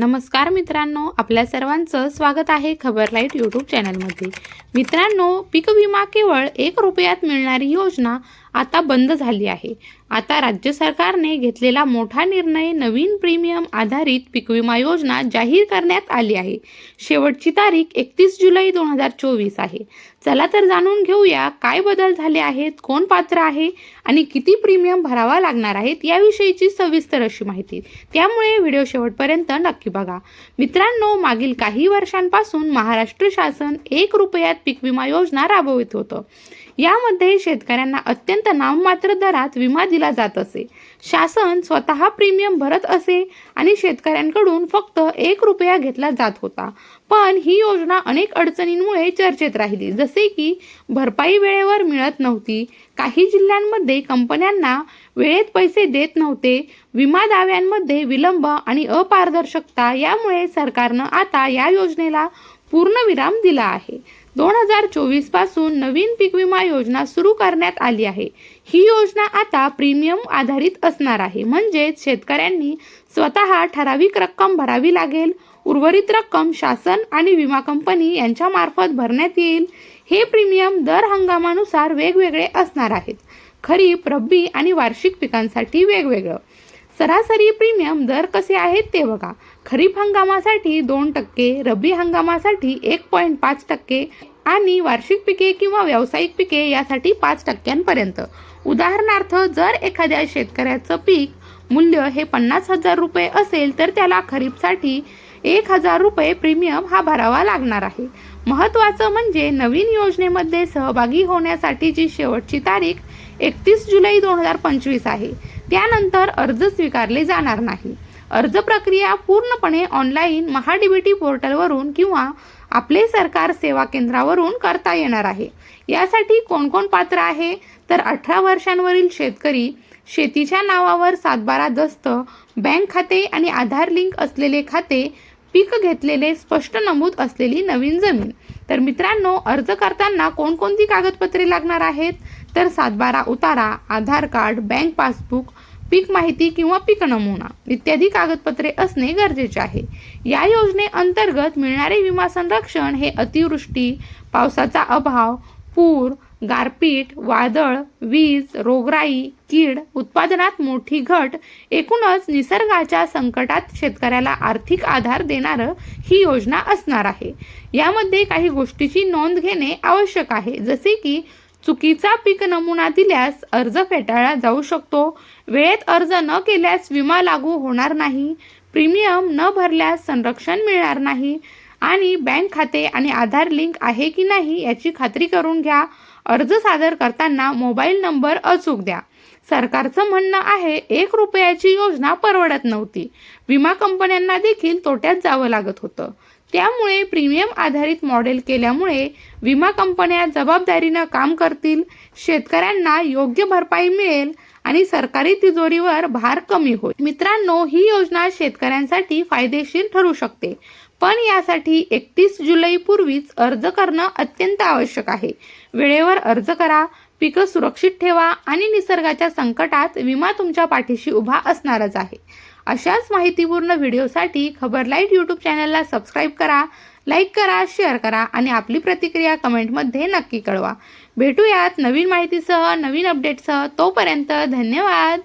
नमस्कार मित्रांनो आपल्या सर्वांचं स्वागत आहे खबर लाइट यूट्यूब चॅनलमध्ये मित्रांनो पीक विमा केवळ एक रुपयात मिळणारी योजना आता बंद झाली आहे. आता राज्य सरकारने घेतलेला मोठा निर्णय नवीन प्रीमियम आधारित पीक विमा योजना जाहीर करण्यात आली आहे. शेवटची तारीख एकतीस जुलै दोन हजार चोवीस आहे. चला तर जाणून घेऊया काय बदल झाले आहेत कोण पात्र आहे आणि किती प्रीमियम भरावा लागणार आहेत याविषयीची सविस्तर अशी माहिती. त्यामुळे व्हिडिओ शेवटपर्यंत नक्की बघा. मित्रांनो मागील काही वर्षांपासून महाराष्ट्र शासन एक रुपयात पीक विमा योजना राबवित होतं. यामध्ये शेतकऱ्यांना अत्यंत नाममात्र दरात विमा दिला जात असे. शासन स्वतः प्रीमियम भरत असे आणि शेतकऱ्यांकडून फक्त एक रुपया घेतला जात होता. पण ही योजना अनेक अडचणींमुळे चर्चेत राहिली. जसे की भरपाई वेळेवर मिळत नव्हती. काही जिल्ह्यांमध्ये कंपन्यांना वेळेत पैसे देत नव्हते. विमा दाव्यांमध्ये विलंब आणि अपारदर्शकता यामुळे सरकारनं आता या योजनेला पूर्णविराम दिला आहे. दोन हजार चोवीसपासून नवीन पीक विमा योजना सुरू करण्यात आली आहे. ही योजना आता प्रीमियम आधारित असणार आहे. म्हणजेच शेतकऱ्यांनी स्वतः ठराविक रक्कम भरावी लागेल. उर्वरित रक्कम शासन आणि विमा कंपनी यांच्या मार्फत भरण्यात येईल. हे प्रीमियम दर हंगामानुसार वेगवेगळे असणार आहेत. खरीप रब्बी आणि वार्षिक पिकांसाठी वेगवेगळं. सरासरी प्रीमियम दर कसे आहेत ते बघा. खरीप हंगामासाठी दोन टक्के रब्बी हंगामासाठी एक पॉईंट पाच टक्के आणि वार्षिक पिके किंवा व्यावसायिक पिके यासाठी पाच टक्क्यांपर्यंत. उदाहरणार्थ जर एखाद्या शेतकऱ्याचं पीक मूल्य हे पन्नास हजार रुपये असेल तर त्याला खरीपसाठी एक हजार रुपये प्रीमियम हा भरावा लागणार आहे. महत्त्वाचं म्हणजे नवीन योजनेमध्ये सहभागी होण्यासाठीची शेवटची तारीख एकतीस जुलै दोन हजार पंचवीस आहे. त्यानंतर अर्ज स्वीकारले जाणार नाही. अर्ज प्रक्रिया पूर्णपणे ऑनलाईन महाडीबीटी पोर्टलवरून किंवा आपले सरकार सेवा केंद्रावरून करता येणार आहे. यासाठी कोण कोण पात्र आहे? तर अठरा वर्षांवरील शेतकरी शेतीच्या नावावर सातबारा दस्त बँक खाते आणि आधार लिंक असलेले खाते पीक घेतलेले स्पष्ट नमूद असलेली नवीन जमीन. तर मित्रांनो अर्ज करताना कोणकोणती कागदपत्रे लागणार आहेत? तर सातबारा उतारा आधार कार्ड बँक पासबुक पीक माहिती किंवा पीक नमुना इत्यादी कागदपत्रे असणे गरजेचे आहे. या योजनेअंतर्गत मिळणारे विमा संरक्षण हे अतिवृष्टी पावसाचा अभाव पूर गारपीट वादळ वीज रोगराई कीड उत्पादनात मोठी घट. एकूणच निसर्गाच्या संकटात शेतकऱ्याला आर्थिक आधार देणारं ही योजना असणार आहे. यामध्ये काही गोष्टीची नोंद घेणे आवश्यक आहे. जसे की चुकीचा पीक नमुना दिल्यास अर्ज फेटाळला जाऊ शकतो. वेळेत अर्ज न केल्यास विमा लागू होणार नाही. प्रीमियम न भरल्यास संरक्षण मिळणार नाही. आणि बँक खाते आणि आधार लिंक आहे की नाही याची खात्री करून घ्या. अर्ज सादर करताना मोबाईल नंबर अचूक द्या. सरकारचं म्हणणं आहे एक रुपयाची योजना परवडत नव्हती. विमा कंपन्यांना देखील तोट्यात जावं लागत होतं. त्यामुळे प्रीमियम आधारित मॉडेल केल्यामुळे विमा कंपन्या जबाबदारीनं काम करतील शेतकऱ्यांना योग्य भरपाई मिळेल आणि सरकारी तिजोरीवर भार कमी होईल. मित्रांनो ही योजना शेतकऱ्यांसाठी फायदेशीर ठरू शकते. पण यासाठी एकतीस जुलैपूर्वीच अर्ज करणं अत्यंत आवश्यक आहे. वेळेवर अर्ज करा पिकं सुरक्षित ठेवा आणि निसर्गाच्या संकटात विमा तुमच्या पाठीशी उभा असणारच आहे. अशाच माहितीपूर्ण व्हिडिओसाठी खबर लाइट यूट्यूब चॅनलला सबस्क्राईब करा लाईक करा शेअर करा आणि आपली प्रतिक्रिया कमेंटमध्ये नक्की कळवा. भेटूयात नवीन माहितीसह नवीन अपडेटसह. तोपर्यंत धन्यवाद!